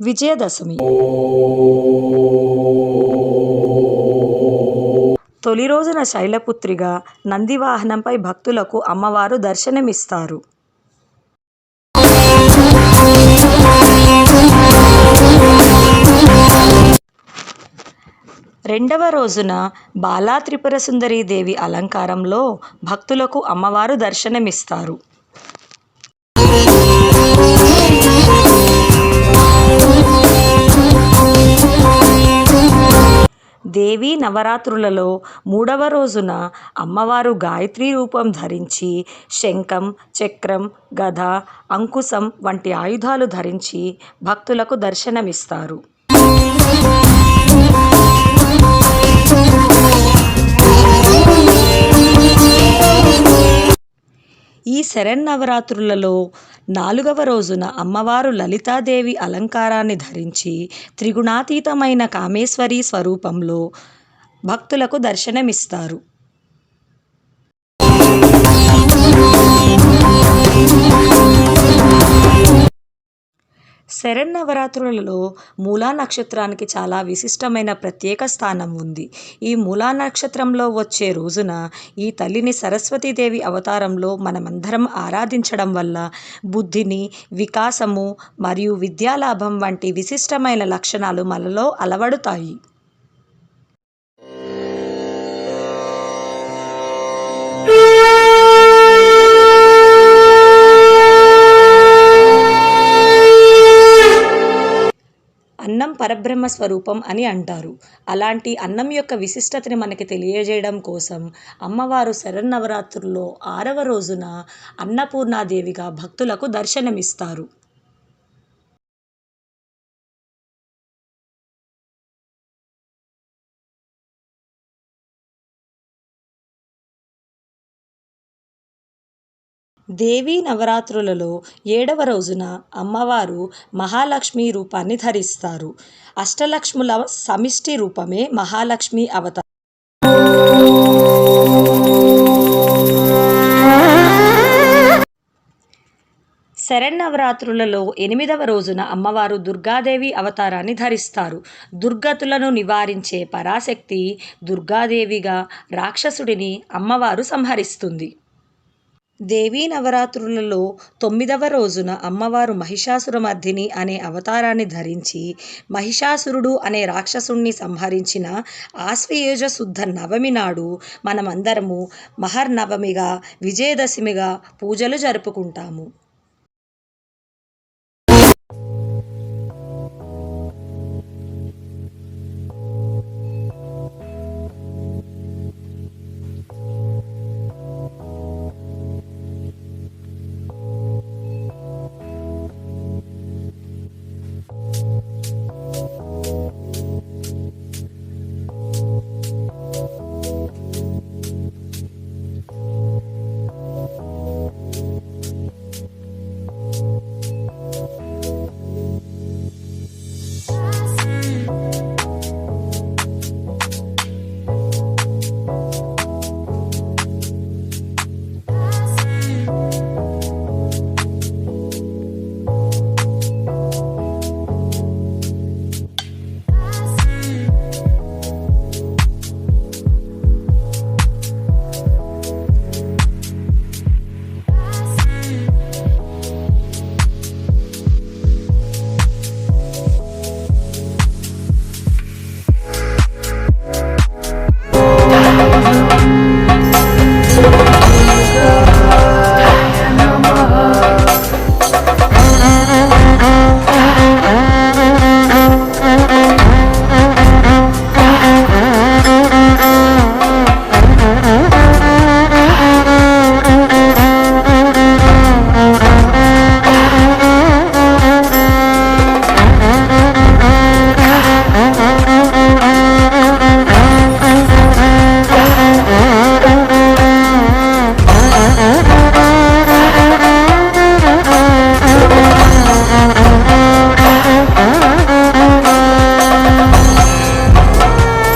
విజయదశమి. తొలి రోజున శైలపుత్రిగా నందివాహనంపై భక్తులకు అమ్మవారు దర్శనమిస్తారు. రెండవ రోజున బాలా త్రిపుర సుందరీ దేవి అలంకారంలో భక్తులకు అమ్మవారు దర్శనమిస్తారు. దేవీ నవరాత్రులలో మూడవ రోజున అమ్మవారు గాయత్రి రూపం ధరించి శంఖం చక్రం గద అంకుశం వంటి ఆయుధాలు ధరించి భక్తులకు దర్శనమిస్తారు. ఈ శరన్నవరాత్రులలో నాలుగవ రోజున అమ్మవారు లలితాదేవి అలంకారాన్ని ధరించి త్రిగుణాతీతమైన కామేశ్వరి స్వరూపంలో భక్తులకు దర్శనమిస్తారు. శరన్నవరాత్రులలో మూలా నక్షత్రానికి చాలా విశిష్టమైన ప్రత్యేక స్థానం ఉంది. ఈ మూలా నక్షత్రంలో వచ్చే రోజున ఈ తల్లిని సరస్వతీదేవి అవతారంలో మనమందరం ఆరాధించడం వల్ల బుద్ధిని వికాసము మరియు విద్యాలాభం వంటి విశిష్టమైన లక్షణాలు మనలో అలవడుతాయి. పరబ్రహ్మ స్వరూపం అని అంటారు. అలాంటి అన్నం యొక్క విశిష్టతని మనకి తెలియజేయడం కోసం అమ్మవారు శరన్నవరాత్రుల్లో ఆరవ రోజున అన్నపూర్ణాదేవిగా భక్తులకు దర్శనమిస్తారు. దేవీ నవరాత్రులలో ఏడవ రోజున అమ్మవారు మహాలక్ష్మి రూపాన్ని ధరిస్తారు. అష్టలక్ష్ముల సమిష్టి రూపమే మహాలక్ష్మి అవతారం. శరన్నవరాత్రులలో ఎనిమిదవ రోజున అమ్మవారు దుర్గాదేవి అవతారాన్ని ధరిస్తారు. దుర్గతులను నివారించే పరాశక్తి దుర్గాదేవిగా రాక్షసుడిని అమ్మవారు సంహరిస్తుంది. దేవీ నవరాత్రులలో తొమ్మిదవ రోజున అమ్మవారు మహిషాసురమర్దిని అనే అవతారాన్ని ధరించి మహిషాసురుడు అనే రాక్షసుణ్ణి సంహరించిన ఆశ్వయుజ శుద్ధ నవమి నాడు మనమందరము మహర్నవమిగా విజయదశమిగా పూజలు జరుపుకుంటాము.